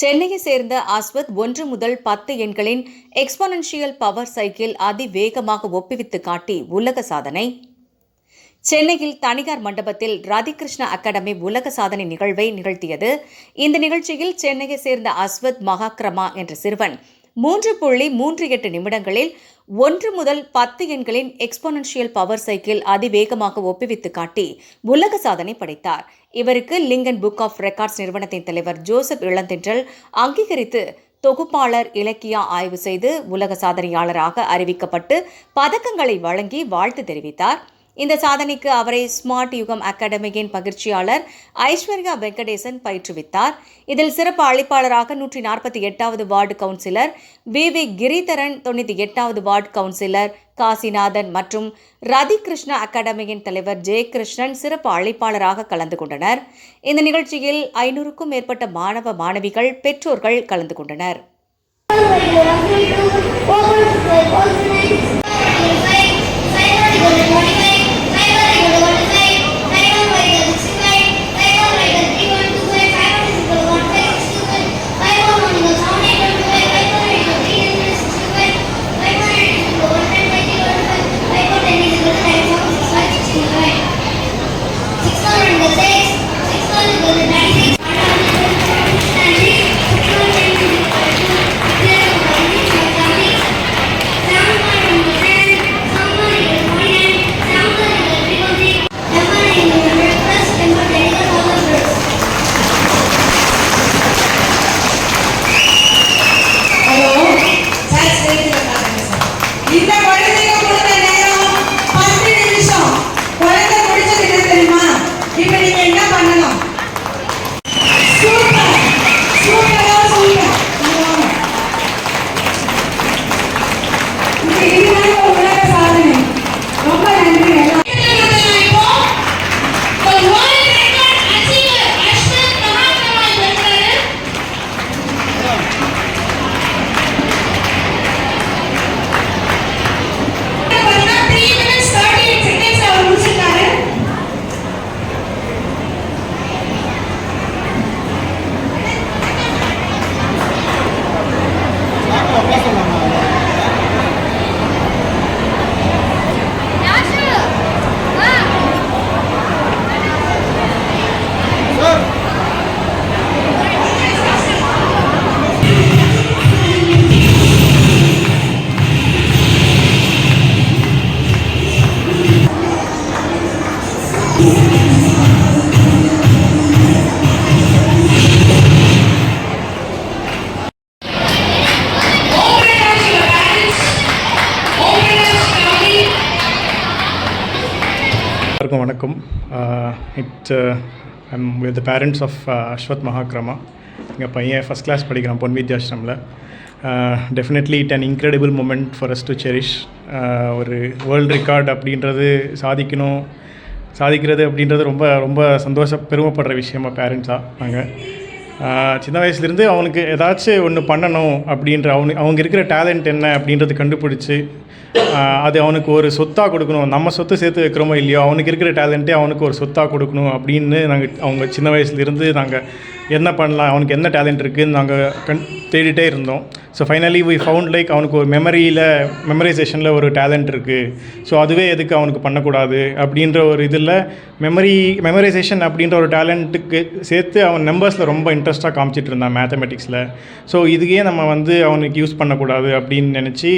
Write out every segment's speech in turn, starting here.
சென்னையை சேர்ந்த அஸ்வத் ஒன்று முதல் பத்து எண்களின் எக்ஸ்பொனன்ஷியல் பவர் சைக்கிள் அதிவேகமாக ஒப்புவித்து காட்டி உலக சாதனை. சென்னையில் தனியார் மண்டபத்தில் ராதிகிருஷ்ண அகாடமி உலக சாதனை நிகழ்வை நிகழ்த்தியது. இந்த நிகழ்ச்சியில் சென்னையை சேர்ந்த அஸ்வத் மகாக்ரமா என்ற சிறுவன் மூன்று புள்ளி மூன்று எட்டு நிமிடங்களில் ஒன்று முதல் பத்து எண்களின் எக்ஸ்போனன்ஷியல் பவர் சைக்கிள் அதிவேகமாக ஒப்புவித்து காட்டி உலக சாதனை படைத்தார். இவருக்கு லிங்கன் புக் ஆஃப் ரெக்கார்ட்ஸ் நிறுவனத்தின் தலைவர் ஜோசப் இளந்தென்றல் அங்கீகரித்து தொகுப்பாளர் இலக்கியா ஆய்வு செய்து உலக சாதனையாளராக அறிவிக்கப்பட்டு பதக்கங்களை வழங்கி வாழ்த்து தெரிவித்தார். இந்த சாதனைக்கு அவரை ஸ்மார்ட் யுகம் அகாடமியின் பகிர்ச்சியாளர் ஐஸ்வர்யா வெங்கடேசன் பயிற்றுவித்தார். இதில் சிறப்பு அழைப்பாளராக நூற்றி நாற்பத்தி எட்டாவது ward councillor V. V. Giridharan தொண்ணூற்றி எட்டாவது வார்டு கவுன்சிலர் காசிநாதன் மற்றும் ரதி கிருஷ்ணா அகாடமியின் தலைவர் ஜெயகிருஷ்ணன் சிறப்பு அழைப்பாளராக கலந்து கொண்டனர். இந்த நிகழ்ச்சியில் ஐநூறுக்கும் மேற்பட்ட மாணவ மாணவிகள் பெற்றோர்கள் கலந்து கொண்டனர். Six எல்லாருக்கும் வணக்கம். It's I'm with the parents of Ashwath Mahakrama எங்கள் பையன் ஃபஸ்ட் கிளாஸ் படிக்கிறான் Pon வித்யாஷ்ரமில் definitely it an incredible moment for us to cherish ஒரு வேர்ல்டு ரெக்கார்ட் அப்படின்றது சாதிக்கணும் சாதிக்கிறது அப்படின்றது ரொம்ப ரொம்ப சந்தோஷ பெருமைப்படுற விஷயமா பேரண்ட்ஸாக நாங்கள் சின்ன வயசுலேருந்து அவனுக்கு ஏதாச்சும் ஒன்று பண்ணணும் அப்படின்ற அவனு அவங்க இருக்கிற டேலண்ட் என்ன அப்படின்றத கண்டுபிடிச்சி அது அவனுக்கு ஒரு சொத்தாக கொடுக்கணும். நம்ம சொத்து சேர்த்து வைக்கிறோமோ இல்லையோ அவனுக்கு இருக்கிற டேலண்ட்டே அவனுக்கு ஒரு சொத்தாக கொடுக்கணும் அப்படின்னு நாங்கள் அவங்க சின்ன வயசுலேருந்து நாங்கள் என்ன பண்ணலாம் அவனுக்கு என்ன டேலண்ட் இருக்குதுன்னு நாங்கள் கண் தேடிட்டே இருந்தோம். So finally we found like அவனுக்கு ஒரு மெமரியில் மெமரைசேஷனில் ஒரு டேலண்ட் இருக்குது ஸோ அதுவே எதுக்கு அவனுக்கு பண்ணக்கூடாது அப்படின்ற ஒரு இதில் மெமரி மெமரைசேஷன் அப்படின்ற ஒரு டேலண்ட்டுக்கு சேர்த்து அவன் நம்பர்ஸில் ரொம்ப இன்ட்ரெஸ்ட்டாக காமிச்சிட்டு இருந்தான் மேத்தமெட்டிக்ஸில் ஸோ இதுக்கே நம்ம வந்து அவனுக்கு யூஸ் பண்ணக்கூடாது அப்படின்னு நினச்சி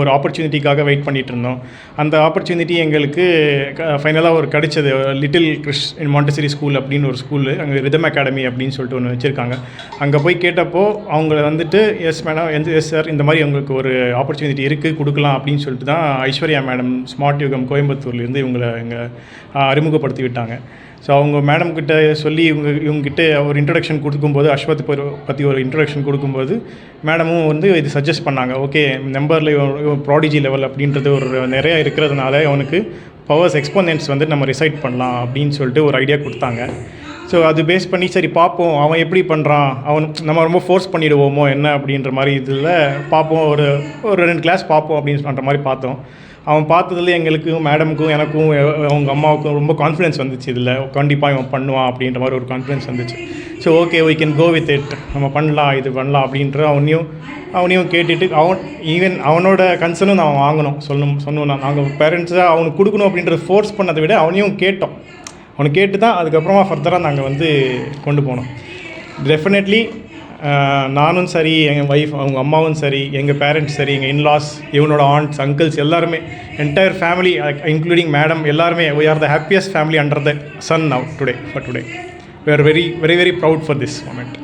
ஒரு ஆப்பர்ச்சுனிட்டிக்காக வெயிட் பண்ணிகிட்டு இருந்தோம். அந்த ஆப்பர்ச்சுனிட்டி எங்களுக்கு ஃபைனலாக ஒரு கிடைச்சது. Little Krish in Montessori school அப்படின்னு ஒரு ஸ்கூலு அங்கே ரிதம் அகாடமி அப்படின்னு சொல்லிட்டு ஒன்று வச்சுருக்காங்க. அங்கே போய் கேட்டப்போ அவங்கள வந்து வந்துட்டு எஸ் மேடம் எந்த எஸ் சார் இந்த மாதிரி உங்களுக்கு ஒரு ஆப்பர்ச்சுனிட்டி இருக்குது கொடுக்கலாம் அப்படின்னு சொல்லிட்டு தான் ஐஸ்வர்யா மேடம் ஸ்மார்ட் யுகம் கோயம்புத்தூர்லேருந்து இவங்களை இங்கே அறிமுகப்படுத்தி விட்டாங்க. ஸோ அவங்க மேடம் கிட்ட சொல்லி இவங்க இவங்ககிட்ட ஒரு இன்ட்ரடக்ஷன் கொடுக்கும்போது அஸ்வத் பரு- பற்றி ஒரு இன்ட்ரடக்ஷன் கொடுக்கும்போது மேடமும் வந்து இது சஜஸ்ட் பண்ணாங்க. ஓகே நம்பரில் ப்ராடிஜி லெவல் அப்படின்றது ஒரு நிறைய இருக்கிறதுனால அவனுக்கு பவர்ஸ் எக்ஸ்போனன்ட்ஸ் வந்து நம்ம ரிசைட் பண்ணலாம் அப்படின்னு சொல்லிட்டு ஒரு ஐடியா கொடுத்தாங்க. ஸோ அது பேஸ் பண்ணி சரி பார்ப்போம் அவன் எப்படி பண்ணுறான் அவன் நம்ம ரொம்ப ஃபோர்ஸ் பண்ணிடுவோமோ என்ன அப்படின்ற மாதிரி இதில் பார்ப்போம் ஒரு ஒரு ரெண்டு கிளாஸ் பார்ப்போம் அப்படின்னு பண்ணுற மாதிரி பார்த்தோம். அவன் பார்த்ததுல எங்களுக்கும் மேடமுக்கும் எனக்கும் அவங்க அம்மாவுக்கும் ரொம்ப கான்ஃபிடன்ஸ் வந்துச்சு இதில். கண்டிப்பாக இவன் பண்ணுவான் அப்படின்ற மாதிரி ஒரு கான்ஃபிடன்ஸ் வந்துச்சு. So okay we can go with it நம்ம பண்ணலாம் இது பண்ணலாம் அப்படின்ற அவனையும் அவனையும் கேட்டுட்டு அவன் ஈவன் அவனோட கன்சர்னும் நான் வாங்கணும். சொல்லணும் சொன்னோம் நான். நாங்கள் பேரண்ட்ஸாக அவனுக்கு கொடுக்கணும் அப்படின்றத ஃபோர்ஸ் பண்ணதை விட அவனையும் கேட்டோம். ஒன்று கேட்டு தான் அதுக்கப்புறமா ஃபர்தராக நாங்கள் வந்து கொண்டு போனோம். டெஃபினெட்லி நானும் சரி எங்கள் ஒய்ஃப் அவங்க அம்மாவும் சரி எங்கள் பேரண்ட்ஸ் சரி எங்கள் இன்லாஸ் இவனோட ஆண்ட்ஸ் அங்கிள்ஸ் எல்லாருமே என்டையர் ஃபேமிலி இன்க்ளூடிங் மேடம் எல்லாருமே we are the happiest family under the sun now today for today we are very very very proud for this moment